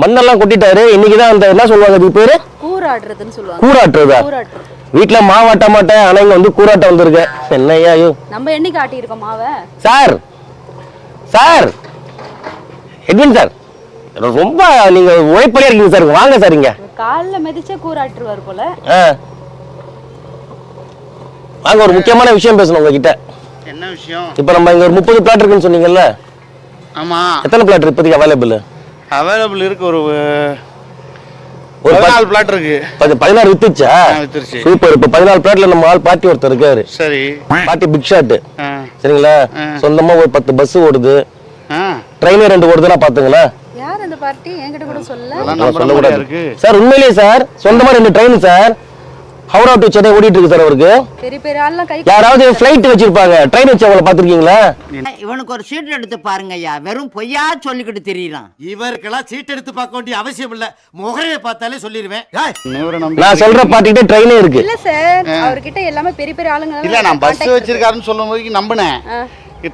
மண்ணெல்லாம் கொட்டிட்டாரு. இன்னைக்கு தான் அந்த என்ன சொல்லுவாங்க அதுக்கு பேரு? கூறாடுறதுன்னு சொல்லுவாங்க. கூறாட்டுறது? வீட்டுல மாவாட்ட மாட்டேன் ஆனா இங்க வந்து கூறாட்டம் வந்திருக்கு. என்னய்யா ஐயோ நம்ம என்னைக்கு ஆட்டியிருக்கோம் மாவை? சார்! சார்! Edwin sir! ரொம்ப நீங்க உழைப்பலியா இருக்கீங்க சார். வாங்க சார் இங்க. காலில் மிதிச்சே கூறாட்டுருவார் போல. வாங்க ஒரு முக்கியமான விஷயம் பேசணும் உங்ககிட்ட. என்ன விஷயம்? இப்ப நம்ம இங்க ஒரு முப்பது பிளாட் இருக்குன்னு சொன்னீங்கல்ல? ஆமா. எத்தனை பிளாட் இப்போதைக்கு அவைலபிள் அவைலபிள் இருக்கு ஒரு ஒரு பத்து- பதினாலு பிளாட் இருக்கு. பதி- பதினாறு வித்துச்சா? வித்துருச்சு. சூப்பர் இப்ப பதினாலு பிளாட்ல நம்ம ஆள் பாட்டி ஒருத்தர் இருக்காரு. சரி. பாட்டி பிக் ஷாட் சரிங்களா. சொந்தமா ஒரு பத்து பஸ் ஓடுது. ட்ரெயினே ரெண்டு ஓடுதுன்னா பாத்துங்களேன் யார் அந்த பார்ட்டி என்கிட்ட கூட சொல்ல. சொல்லக்கூடாது. சார் உண்மையிலேயே சார் சொந்தமா ரெண்டு train sir. Howrah to Chennai ஓடிட்டு இருக்கு சார் அவருக்கு? பெரிய பெரிய ஆள்லாம் கை யாராவது ஃபிளைட் வச்சிருப்பாங்க. ட்ரெயின் வச்சவங்கள பாத்திருக்கீங்களா இவனுக்கு ஒரு சீட் எடுத்து பாருங்க ஐயா. வெறும் பொய்யா சொல்லிக்கிட்டு தெரியலாம் இவருக்கெல்லாம் சீட் எடுத்து பார்க்க வேண்டிய அவசியம் இல்ல. முகரையை பார்த்தாலே சொல்லிடுவேன் ஏய், இவரை நம்பி நான் சொல்ற பாட்டிக்கிட்ட ட்ரெயினே இருக்கு. இல்ல சார் அவர்கிட்ட எல்லாமே பெரிய பெரிய ஆளுங்க இல்ல நான் பஸ் வச்சிருக்காருன்னு சொல்லும் போது நம்பினேன்.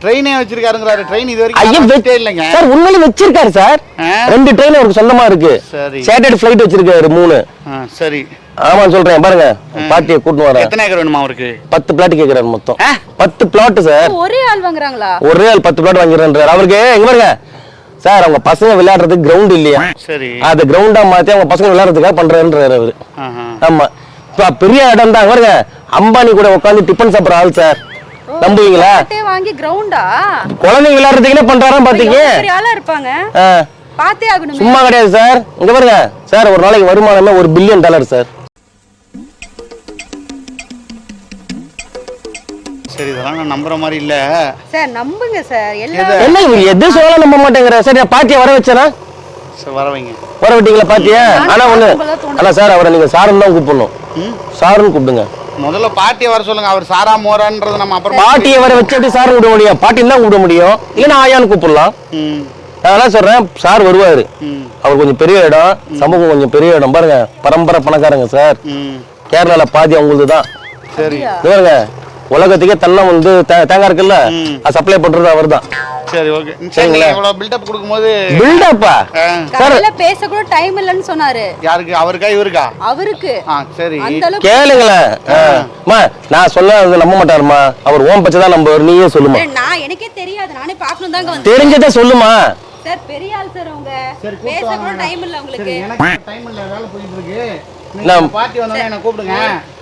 ட்ரெயினே வச்சிருக்காருங்கிறாரு. ட்ரெயின் இது ஐயா வரைக்கும் வெ- வச்சதே இல்லைங்க. சார் உண்மையிலே வச்சிருக்காரு சார்? ரெண்டு ட்ரெயின் அவருக்கு சொந்தமா இருக்கு. சரி. சேட்டர்ட் ஃபிளைட் வச்சிருக்காரு மூணு. சரி. ஆமா சொல்றேன் பாருங்க. பாட்டியை கூட்டிட்டு வரேன். எத்தனை ஏக்கர் வேணுமா அவருக்கு? பத்து பிளாட் கேக்குறாரு மொத்தம்? பத்து பிளாட் சார். ஒரே ஆள் வாங்குறாங்களா? ஒரே ஆள் பத்து பிளாட் வாங்கிடுறேன்றாரு அவருக்கு எங்க பாருங்க. சார் அவங்க பசங்க விளையாடுறதுக்கு கிரவுண்ட் இல்லையா? சரி. அது கிரவுண்டா மாத்தி அவங்க பசங்க விளையாடுறதுக்காக பண்றாருன்றாரு அவரு. ஆமா. இப்ப பெரிய இடம் தான். பாருங்க. அம்பானி கூட உட்காந்து டிஃபன் சாப்பிடுற ஆள் சார். நம்புவீங்களா? வாங்கி கிரவுண்டா குழந்தைங்க விளையாடுறதுக்குன்னே பண்றாராம் பாத்தீங்க. பெரிய ஆளா இருப்பாங்க? ஆ. பார்த்தே ஆகணுமே. சும்மா கிடையாது சார். இங்க பாருங்க. சார் ஒரு நாளைக்கு வருமானமே ஒரு பில்லியன் டாலர் சார். சரி இதெல்லாம் நான் நம்புற மாதிரி இல்ல. சார் நம்புங்க சார். எல்லா என்ன இவர் எது சொல்ல நம்ப மாட்டேங்கிற. சரி நான் பாட்டியை வர வச்சேனா? சரி வர வைங்க. வர விட்டீங்களா பாட்டியா? ஆனா ஒண்ணு. ஆனா சார் அவரை நீங்க சாருன்னு தான் கூப்பிடணும். சாருன்னு கூப்பிடுங்க. முதல்ல பாட்டியை வர சொல்லுங்க. அவர் சாரா மோரான்றது நம்ம அப்புறம் பாட்டியை வர வச்சு எப்படி சார் கூப்பிட முடியும்? பாட்டின்னு தான் கூப்பிட முடியும். இல்லைன்னா ஆயான்னு கூப்பிடலாம். ம். நான் அதான் சொல்றேன் சார் வருவாரு. அவர் கொஞ்சம் பெரிய இடம் சமூகம் கொஞ்சம் பெரிய இடம். பாருங்க பரம்பரை பணக்காரங்க சார். ம். கேரளால பாதி அவங்களுக்கு தான் சரி பாருங்க உலகத்துக்கே தன்னம் வந்து தேங்காய் இருக்குல்ல. அது சப்ளை பண்றது அவர் தான் சரி ஓகே. சரி நீங்க இவ்வளவு பில்டப் கொடுக்கும்போது பில்டப்பா ஆ, காலையில பேச கூட டைம் இல்லைன்னு சொன்னாரு. யாருக்கு? அவருக்கா இவருக்கா? அவருக்கு. சரி. கேளுங்களேன். நான் நம்ப மாட்டாருமா? அவர் ஓம் பச்சை தான் நம்புவார் நீயே சொல்லுமா? நான் எனக்கே தெரியாது. நானே பார்க்கணும் தாங்க வந்து தெரிஞ்சதை சொல்லுமா? சார் பெரிய ஆள் சார் அவங்க. பேச கூட டைம் இல்ல உங்களுக்கு. எனக்கு டைம் இல்ல வேலை போயிட்டு இருக்கு. நீங்க நான்- பாட்டி வந்தோடனே என்ன கூப்பிடுங்க. பே- ஓ,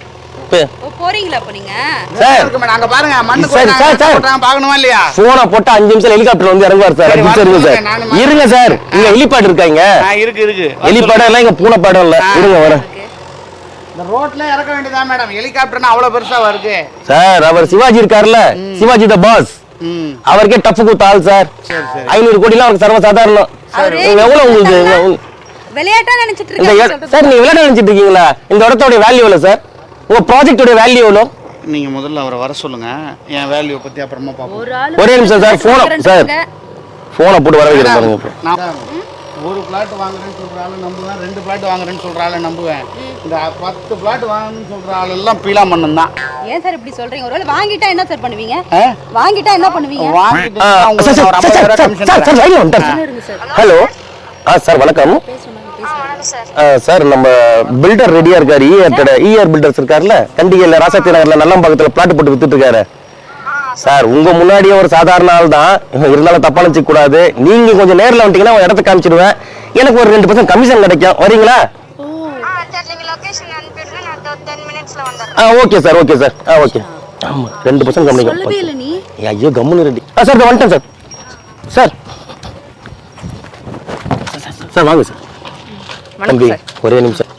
போறீங்களா அப்ப நீங்க? சார். இருக்கு மேடம் அங்க பாருங்க மண்ணு சரி, சார், பார்க்கணுமா இல்லையா? போனை போட்டு அஞ்சு நிமிஷம் ஹெலிகாப்டர் வந்து இறங்குவார் சார். சரி, அஞ்சு நிமிஷம் இருங்க சார். இருங்க இங்க ஹெலிபேட் இருக்காங்க இருக்கு இருக்கு. ஹெலிபேடம் எல்லாம் இங்க பூனை பாடம் இல்ல. இருங்க வரேன். இந்த ரோட்ல இறக்க வேண்டியதா மேடம்? ஹெலிகாப்டர்னா அவ்வளவு பெருசா வருது. சார் அவர் சிவாஜி இருக்காருல்ல? சிவாஜி த பாஸ் ம். அவருக்கே டஃப் கொடுத்த ஆள் சார். ஐநூறு கோடிலாம் அவருக்கு சர்வசாதாரணம். அவரு நீங்க எவ்வளவு உங்களுக்கு? இந்த- விளையாட்டா நினைச்சிட்டு சார் நீங்க இருக்கீங்களா? இந்த இடத்தோட வேல்யூ எவ்வளவு சார்? உங்க ப்ராஜெக்டோட வேல்யூ எவ்வளோ? நீங்க முதல்ல அவரை வர சொல்லுங்க. என் வேல்யூ பத்தி அப்புறமா பார்ப்போம் ஒரு நிமிஷம் சார் போனை சார் போனை போட்டு வர வைக்கிறேன் ஒரு பிளாட் வாங்குறேன்னு சொல்ற ஆளு நம்புவேன் ரெண்டு பிளாட் வாங்குறேன்னு சொல்ற ஆளு நம்புவேன். இந்த பத்து பிளாட் வாங்கணும்னு சொல்ற ஆள் எல்லாம் பீலா மண்ணன் தான். ஏன் சார் இப்படி சொல்றீங்க? ஒருவேளை வாங்கிட்டா என்ன சார் பண்ணுவீங்க? வாங்கிட்டா என்ன பண்ணுவீங்க? வாங்கிட்டு ஹலோ ஆ சார் வணக்கம். சார். நம்ம பில்டர் ரெடியா இருக்காரு. இஆர் இஆர் பில்டர்ஸ் இருக்காருல்ல? கண்டிகையில் ராசாத்தி நகர்ல நல்லம்பாக்கத்துல பிளாட் போட்டு வித்துட்டு இருக்காரு. சார். உங்க முன்னாடியே ஒரு சாதாரண ஆள் தான். இருந்தாலும் தப்பா நினைச்சுக்க கூடாது. நீங்க கொஞ்சம் நேர்ல வந்துட்டீங்கன்னா இடத்த காமிச்சிடுவேன். எனக்கு ஒரு ரெண்டு பர்சன்ட் கமிஷன் கிடைக்கும். வரீங்களா? ஆ okay sir okay sir. Ah okay ஆமா ரெண்டு பர்சன்ட் கம்மி இல்லை நீ. ஐயோ கம்முன்னு ரெடி. ஆ சார் இதோ வந்துட்டேன் சார். சார், சார் வாங்க சார். தம்பி ஒரே நிமிஷம்.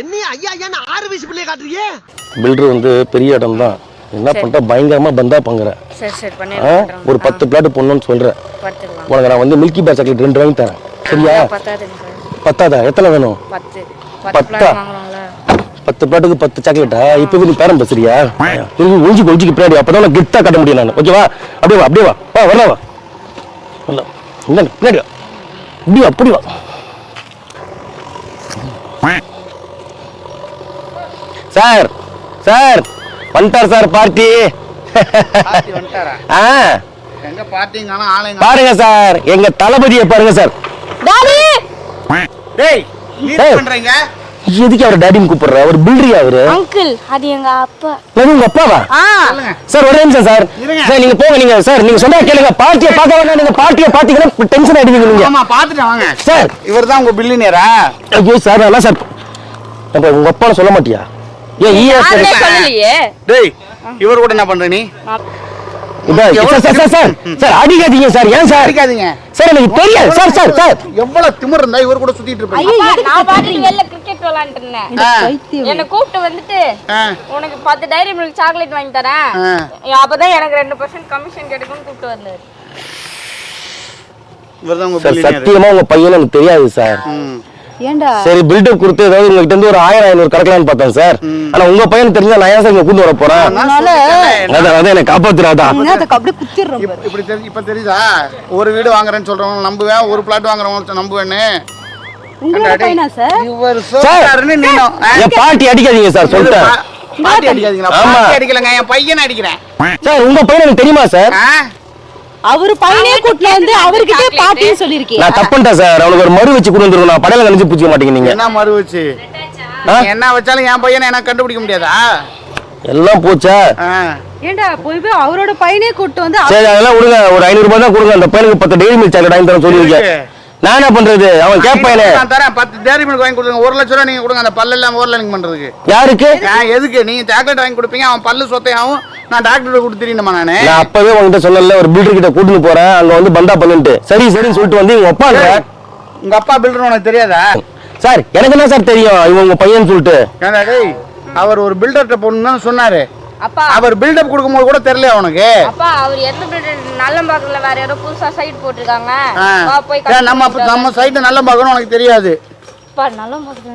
என்னைய ஐயா ஐயா ஆறு வயசு பிள்ளைய காட்டுறீங்க பில்டர் வந்து பெரிய இடம் தான் என்ன பண்ணிட்டா பயங்கரமா பந்தா ஆ, ஒரு பத்து பிளாட் பொண்ணுன்னு சொல்றேன் உனக்கு நான் வந்து மில்கி பார் சாக்லேட் ரெண்டு வாங்கி தரேன். சரியா? பத்தாதா? எத்தனை வேணும்? பத்து. பத்தா பிளாட்டுக்கு பத்து சாக்லேட்டா? இப்போ நீ பேரம் பேசுறியா? ஒழிஞ்சு ஒழிஞ்சுக்கு பின்னாடி. அப்பதான் நான் கெத்தா கட்ட முடியும் நான். ஓகேவா? அப்படியே வா அப்படியே வா. வா வரலாம் வா. வரலாம் இல்லை பின்னாடி வா. இப்படி அப்படி வா. சார் சார் வந்துட்டார் சார் பார்ட்டி. ஆ. பாருங்க சார் எங்க தளபதியை பாருங்க சார். டாடி டேய் நீ என்ன டேய். பண்றீங்க? எதுக்கு அவர் டேடின்னு கூப்பிடுற? அவர் பில்டரியா அவரு? அங்கிள் அது எங்க அப்பா. அது உங்க அப்பாவா? சொல்லுங்க சார் ஒரே நிமிஷம் சார். இருங்க. சார் நீங்க போங்க நீங்க சார் நீங்க சொன்னா கேளுங்க. பார்ட்டியை பார்க்க வேணாம் நீங்க பார்ட்டியை பாத்தீங்கன்னா டென்ஷன் ஆயிடுவீங்க நீங்க. ஆமா பாத்துட்டு வாங்க. சார். இவர் தான் உங்க பில்லினியரா ஐயோ சார் அதான் சார் அப்ப உங்க அப்பான்னு சொல்ல மாட்டியா? ஏன் யாருமே சொல்லலையே. டேய் இவர் கூட என்ன பண்ற நீ? அடிக்காதீங்க சார். ஏன் சார்? அடிக்காதீங்க. சார் எனக்கு தெரியாது சார் சார் சார். எவ்வளவு திமிர் இருந்தா இவர் கூட சுத்திட்டு இருப்பீங்க. நான் வெளில கிரிக்கெட் விளையாண்டு இருந்தேன். என்னை கூப்பிட்டு வந்துட்டு உனக்கு பத்து டைரி மில்க் சாக்லேட் வாங்கி தரேன். அப்பதான் எனக்கு ரெண்டு பர்சன்ட் கமிஷன் கிடைக்கும்னு கூப்பிட்டு வந்தாரு. சத்தியமா உங்க பையன் எனக்கு தெரியாது சார். சரி பில்டப் கொடுத்து ஏதாவது உங்ககிட்ட இருந்து ஒரு ஆயிரம் ஐநூறு கறக்கலாம்னு பார்த்தேன் சார். ஆனா உங்க பையன் தெரிஞ்சா நான் ஏன் சார் இங்க கூண்டு வர போறேன் அதான் அதான் என்ன காப்பாத்துறாதா? இப்படி தெரி இப்ப தெரியுதா? ஒரு வீடு வாங்குறேன்னு சொல்றவங்க நம்புவேன் ஒரு பிளாட் வாங்குறவங்க நம்புவேன்னு. பாட்டி அடிக்காதீங்க சார் சொல்லிட்டேன். பாட்டி அடிக்காதீங்களா ஆமா. பாட்டி அடிக்கலங்க என் பையனை அடிக்கிறேன். சார் உங்க பையன் எனக்கு தெரியுமா சார்? அவரு பையனே கூட்டில வந்து அவர்கிட்ட பாட்டின்னு சொல்லிருக்கேன் நான் தப்புன்ட்டேன் சார். அவனுக்கு ஒரு மறு வச்சு கொண்டு வந்துருக்கணும் நான் படையில கணிச்சு பூச்சிக்க மாட்டீங்க நீங்க. என்ன மறு வச்சு? என்ன வச்சாலும் என் பையனை எனக்கு கண்டுபிடிக்க முடியாதா? எல்லாம் போச்சா? ஆ. ஏன்டா போய் போய் அவரோட பையனே கூட்டு வந்து சரி அதெல்லாம் கொடுங்க ஒரு ஐநூறு ரூபாய் தான் கொடுங்க. அந்த பையனுக்கு பத்து டெய்லி மில்க் சாக்லேட் வாங்கி தரேன் சொல்லியிருக்கேன். நான் என்ன பண்றது? அவன் கேட்பானே நான் தரேன். பத்து டேரி மில்க் வாங்கி கொடுங்க. ஒரு லட்ச ரூபா நீங்க கொடுங்க. அந்த பல்லு எல்லாம் ஓரல நீங்க பண்றதுக்கு. யாருக்கு? நான் எதுக்கு? நீங்க சாக்லேட் வாங்கி கொடுப்பீங்க. அவன் பல்லு சொத்தையாவும் நான் டாக்டர் கொடுத்துறீங்கம்மா நானு? நான் அப்பவே உங்ககிட்ட சொன்னல ஒரு பில்டர் கிட்ட கூட்டிட்டு போறேன். அங்க வந்து பந்தா பண்ணிட்டு சரி சரின்னு சொல்லிட்டு வந்து இவங்க ஒப்பாங்க. உங்க அப்பா பில்டர் உனக்கு தெரியாதா? சார் எனக்கு என்ன சார் தெரியும்? இவன் உங்க பையன் சொல்லிட்டு. அவர் ஒரு பில்டர்கிட்ட போகணும்னு சொன்னாரு. அப்பா. அவர் பில்டப் கொடுக்கும்போது கூட தெரியல அவனுக்கு அப்பா அவர் எந்த பில்டர் நல்லம்பாக்கத்துல வேற யாரோ புதுசா சைட் போட்டிருக்காங்க. வா போய் நம்ம அப்ப- நம்ம சைட்டு நல்ல பார்க்கணும் உனக்கு தெரியாது. அப்பா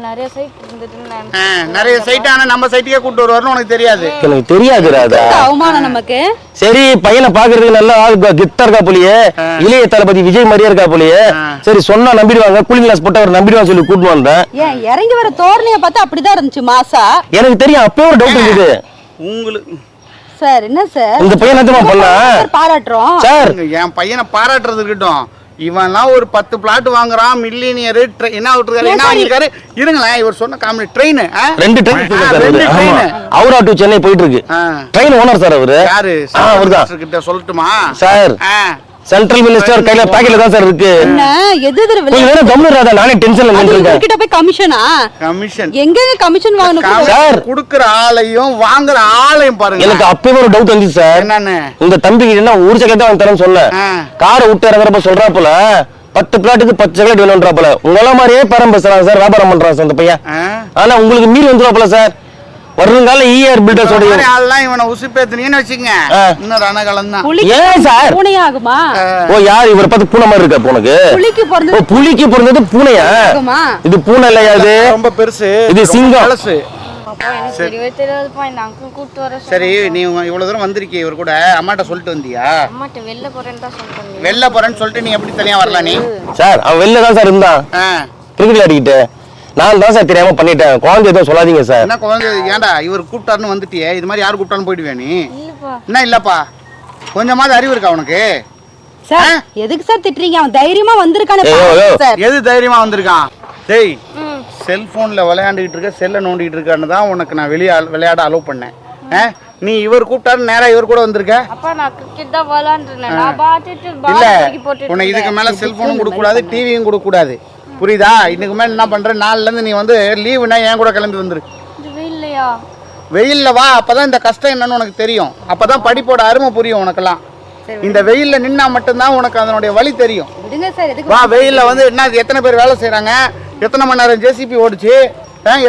நிறைய சைட் இருந்ததுன்னு நான் ஆ, நிறைய சைட் ஆனா நம்ம சைட்டுக்கே கூட்டு வருவாருன்னு உனக்கு தெரியாது. எனக்கு தெரியாது ராதா. அவமானம் நமக்கு? சரி பையனை பாக்குறதுக்கு நல்ல ஆள் கிட்டா இருக்கா போலியே? இளைய தளபதி விஜய் மாதிரியே இருக்கா போலியே? சரி சொன்னா நம்பிடுவாங்க. கூலிங் கிளாஸ் போட்டு அவர் நம்பிடுவாங்க சொல்லி கூட்டு வந்தேன். ஏன் இறங்கி வர தோரணைய பார்த்தா அப்படிதான் இருந்துச்சு மாசா. எனக்கு தெரியும் அப்பவே ஒரு டவுட் இருக்குது உங்களுக்கு சார் என்ன சார்? இந்த பையன் என்னமா பண்ணா? சார் பாராட்டுறோம்? சார்! என் பையனை பாராட்டுறது இருக்கட்டும். இவன்லாம் ஒரு பத்து பிளாட் வாங்குறான் மில்லினியர் என்ன விட்டுருக்காரு என்ன வாங்கியிருக்காரு? இருங்களேன் இவர் சொன்ன காமெடி ட்ரெயின் ரெண்டு ட்ரெயின் சார் ரெண்டு அவரு. டு சென்னை போயிட்டு இருக்கு. ட்ரெயின் ஓனர் சார் அவரு. யாரு? அவர்தான். கிட்ட சொல்லட்டுமா? சார். ஆ, சென்ட்ரல் மினிஸ்டர் கையில பாக்கெட்ல தான் சார் இருக்கு. என்ன? எது எதிர கொஞ்ச நேரம் ராதா நானே டென்ஷன்ல இருக்கேன் இவர்கிட்ட போய் கமிஷனா கமிஷன் எங்கங்க கமிஷன் வாங்கணும்? சார் குடுக்குற ஆளையும் வாங்குற ஆளையும் பாருங்க. எனக்கு அப்பவே ஒரு டவுட் வந்துச்சு சார் என்னன்னு? உங்க தம்பிக்கு என்ன ஒரு சக்கரத்தை வாங்கி தரேன்னு ஆ. காரை விட்டு இறங்குறப்ப சொல்றாப்புல பத்து பிளாட்டுக்கு பத்து சக்கரட் வேணும்ன்றாப்புல உங்கள மாதிரியே பேரம் பேசுறாங்க சார் வியாபாரம் பண்றாங்க சார் இந்த பையன்? ஆனா உங்களுக்கு மீறி வந்துருவாப்புல சார் வருங்கால E இஆர் இந்த பில்டர்ஸோட ஆள்லாம் இவனை உசுப்பேத்துனீங்கன்னு வச்சுக்கங்க. ஆ. இன்னும் ரணகலம் தான். ஏன் சார்? பூனையாகுமா? ஓ யார் இவரை பார்த்து பூனை மாதிரி இருக்கா உனக்கு? புலிக்கு பிறந்தது புலிக்கு பிறந்தது பூனையா? ஆகுமா இது பூனை இல்லையா இது? ரொம்ப பெருசு. இது சிங்கம். சரி. நீ இவ்வளவு தூரம் வந்திருக்கிய இவர் கூட. அம்மாட்ட சொல்லிட்டு வந்தியா? அம்மாட்ட வெளில போறேன்னு தான் சொல்லிட்டு வெளில போறேன்னு சொல்லிட்டு நீ எப்படி தனியா வரலாம் நீ? சார் அவன் வெளில தான் சார் இருந்தான். கிரிக்கெட் ஆடிக்கிட்டு நான் தான் சார் தெரியாம பண்ணிட்டேன். குழந்தை எதுவும் சொல்லாதீங்க சார். என்ன குழந்தை? ஏன்டா இவர் கூப்பிட்டாருன்னு வந்துட்டியே. இது மாதிரி யார் கூப்பிட்டாலும் போயிடுவியா நீ? இல்லப்பா. என்ன இல்லப்பா? கொஞ்சமாவது அறிவு இருக்கா உனக்கு? சார் எதுக்கு சார் திட்டுறீங்க? அவன் தைரியமா வந்திருக்கானே எது தைரியமா வந்திருக்கான்? டேய் செல்போன்ல விளையாண்டுகிட்டு இருக்க செல்ல நோண்டிட்டு இருக்கான்னு தான் உனக்கு நான் வெளியே விளையாட அலோவ் பண்ணேன். ஆ? நீ இவர் கூப்பிட்டாரு நேரா இவர் கூட வந்திருக்க? அப்பா நான் கிரிக்கெட் தான் விளாண்டுருந்தேன் நான் பார்த்துட்டு இல்ல உன்னை இதுக்கு. மேல செல்போனும் கொடுக்க கூடாது டிவியும் கொடுக்க கூடாது புரியுதா? இதுக்கு மேல என்ன பண்ற? நாள்ல இருந்து நீ வந்து லீவுனா என் கூட கிளம்பி வந்துரு? வெயில்ல வா அப்பதான் இந்த கஷ்டம் என்னன்னு உனக்கு தெரியும். அப்பதான் படிப்போட அருமை புரியும் உனக்கெல்லாம். இந்த வெயில்ல நின்னா மட்டும்தான் உனக்கு அதனுடைய வழி தெரியும். விடுங்க சார் எதுக்கு வா வெயில்ல வந்து என்ன எத்தனை பேர் வேலை செய்றாங்க? எத்தனை மணி நேரம் ஜேசிபி ஓடிச்சு?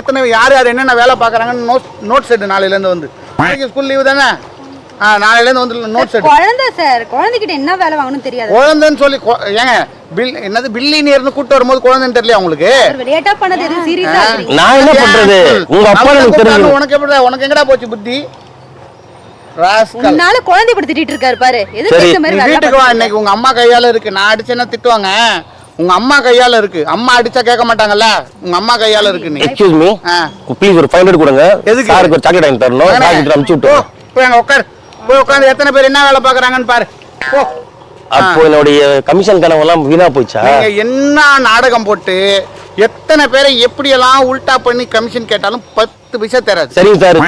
எத்தனை யார் யார் என்னென்ன வேலை பார்க்குறாங்கன்னு நோட் நோட் செட் நாளையிலேருந்து வந்து. ஸ்கூல் லீவு தானே? நாளையிலேருந்து வந்து நோட் செட் குழந்தை சார் குழந்தைகிட்ட என்ன வேலை வாங்கணும் தெரியாது. குழந்தைன்னு சொல்லி ஏங்க பில் என்னது பில்லினியர்னு கூட்டு வரும்போது குழந்தைன்னு தெரியல உங்களுக்கு? விளையாட்டா பண்ணது எதுவும் சீரியஸா நான் என்ன பண்றது? உங்க அப்பா எனக்கு தெரியும். உனக்கு எப்படி உனக்கு எங்கடா போச்சு புத்தி? ராஸ்கல். உன்னால குழந்தை படுத்தி திட்டிட்டு இருக்காரு பாரு. இந்த நீ மாதிரி வீட்டுக்கு வா? இன்னைக்கு உங்க அம்மா கையால இருக்கு. நான் அடிச்சேன்னா திட்டுவாங்க. உங்க அம்மா கையால இருக்கு. அம்மா அடிச்சா கேட்க மாட்டாங்கல்ல? உங்க அம்மா கையால இருக்கு நீ. Excuse me. ப்ளீஸ் ஒரு ஃபைவ் ஹண்ட்ரட் கொடுங்க. எதுக்கு? சாருக்கு ஒரு சாக்லேட் வாங்கி தரணும். சாக்லேட் அனுப்பிச்சு விட்டு போய் அங்க உட்கார் போய் உட்காந்து எத்தனை பேர் என்ன வேலை பாக்குறாங்கன்னு பாரு. போ. அப்போ என்னுடைய கமிஷன் கனவெல்லாம் வீணா போச்சா நீங்க என்ன நாடகம் போட்டு எத்தனை பேரை எப்படியெல்லாம் உல்டா பண்ணி கமிஷன் கேட்டாலும் பத்து பைசா தராது. சரிங்க சார்.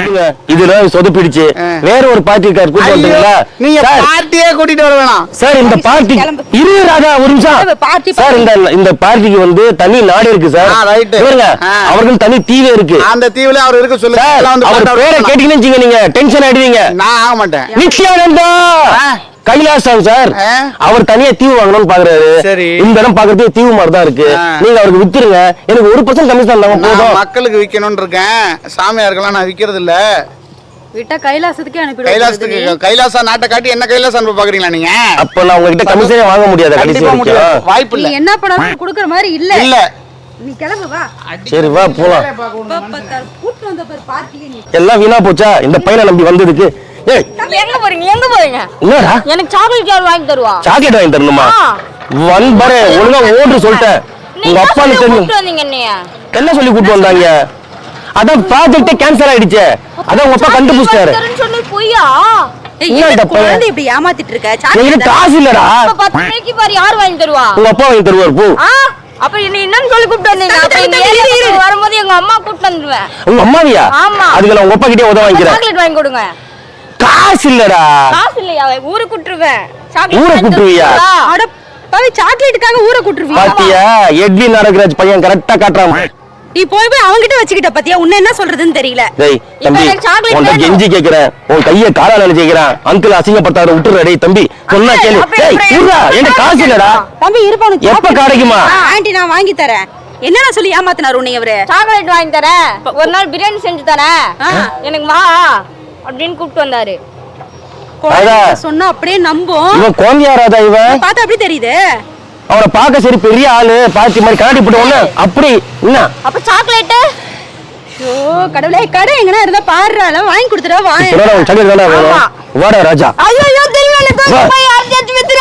இதுல சொதப்பிடுச்சு. வேற ஒரு பார்ட்டி கார் கூட்டு வந்துங்களா? நீங்க பார்ட்டியே கூட்டிட்டு வர வேணாம். சார் இந்த பார்ட்டி. இரு ராதா ஒரு நிமிஷம். பார்ட்டி சார் இந்த இந்த பார்ட்டிக்கு வந்து தனி நாடு இருக்கு சார். இவருங்க ஆ. அவர்கள் தனி தீவே இருக்கு. அந்த தீவுல அவர் இருக்க சொல்லுங்க. அவர் பேரை கேட்டீங்கன்னு நீங்க. டென்ஷன் ஆயிடுவீங்க. நான் ஆக மாட்டேன். நித்யானந்தா ஆ. கைலாசம் சார். அவர் தனியா தீவு வாங்கணும்னு பாக்குறாரு. சரி. இந்த இடம் பாக்குறதுக்கு தீவு மாதிரி தான் இருக்கு. நீங்க அவருக்கு வித்துருங்க. எனக்கு ஒரு பர்சன்ட் கமிஷன் நான் போதும். மக்களுக்கு விக்கணும்னு இருக்கேன். சாமியாருக்கெல்லாம் நான் விக்கிறது இல்ல விட்டா கைலாசத்துக்கே அனுப்பிடுவோம். கைலாசத்துக்கு கைலாசா நாட்டை காட்டி என்ன கைலாசம் அனுப்ப பாக்குறீங்களா நீங்க? அப்ப நான் உங்ககிட்ட கமிஷனே வாங்க முடியாது கண்டிப்பா முடியாது. வாய்ப்பு நீ இல்ல என்ன பண்ணாலும் குடுக்குற மாதிரி இல்ல. இல்ல. நீ கிளம்பு வா. சரி வா போலாம். கூட்டு வந்த பாரு பார்ட்டியே நீ. எல்லாம் வீணா போச்சா? இந்த பையனை நம்பி வந்ததுக்கு. ஏய் எங்க போறீங்க எங்க போறீங்க? என்னடா? எனக்கு சாக்லேட் யார் வாங்கி தருவா. சாக்லேட் வாங்கி தரணுமா? ஆ. வன் பாரு ஒழுங்கா ஓட்டு சொல்லிட்டேன் உங்க அப்பா தெரியும் கூப்பிட்டு வந்தீங்க என்னைய? என்ன சொல்லி கூட்டு வந்தாங்க? அதான் ப்ராஜெக்டே கேன்சல் ஆயிடுச்சே. அதான் உங்க அப்பா கண்டுபிடிச்சிட்டாரு. தரேன்னு சொல்லி பொய்யா? குழந்தை இப்படி ஏமாத்திட்டு இருக்க? காசு இல்லடா. இப்ப பத்து மணிக்கு பாரு யார் வாங்கி தருவா? உங்க அப்பா வாங்கி தருவார் போ. அப்ப என்ன என்னன்னு சொல்லி கூப்பிட்டு வந்தீங்க? அப்ப வரும்போது எங்க அம்மா கூப்பிட்டு வந்துருவேன். உங்க அம்மாவியா? ஆமா. அதுக்கு உங்க அப்பா கிட்டே உதவ வாங்கிக்கிறேன். சாக்லேட் வாங்கி கொடுங்க. காசு இல்லடா. காசு இல்லையா? ஊருக்கு கூட்டுருவேன். ஊரை கூட்டுருவியா? அட பாவி சாக்லேட்டுக்காக ஊரை கூட்டுருவியா? பாத்தியா? எட்வி நாடகராஜ் பையன் கரெக்டா காட்டுறான். நீ போய் போய் அவன்கிட்ட வச்சுக்கிட்ட பாத்தியா? உன்ன என்ன சொல்றதுன்னு தெரியல. டேய் தம்பி வேணும். கெஞ்சி கேக்குறேன் உன் கைய காலால நினைச்சுக்கிறேன் அங்கிள் அசிங்கப்பட்டாரு விட்டுற டேய் தம்பி. சொன்னா கேளு. டேய்? விட்றா என்கிட்ட காசு இல்லடா. தம்பி இருப்பானு எப்ப கிடைக்குமா? ஆண்டி நான் வாங்கி தரேன். என்னென்ன சொல்லி ஏமாத்தினாரு உன்னை அவரு சாக்லேட் வாங்கி தரேன். ஒரு நாள் பிரியாணி செஞ்சு தரேன். எனக்கு வா. அப்படின்னு கூப்பிட்டு வந்தாரு. சொன்னா அப்படியே நம்பும். இவன் குழந்தையாராதா இவன்? பார்த்தா அப்படி தெரியுது? அவனை பார்க்க சரி பெரிய ஆளு பாத்தி மாதிரி கண்ணாடி போட்டு அப்படி என்ன அப்ப சாக்லேட்டு ஐயோ கடவுளே கடை எங்கனா இருந்தா பாடுறால வாங்கி கொடுத்துடா வாங்க. வாடா ராஜா. ஐயோ தெரியும் எனக்கு வா. போய் யார்கிட்டயாச்சும் வித்துரு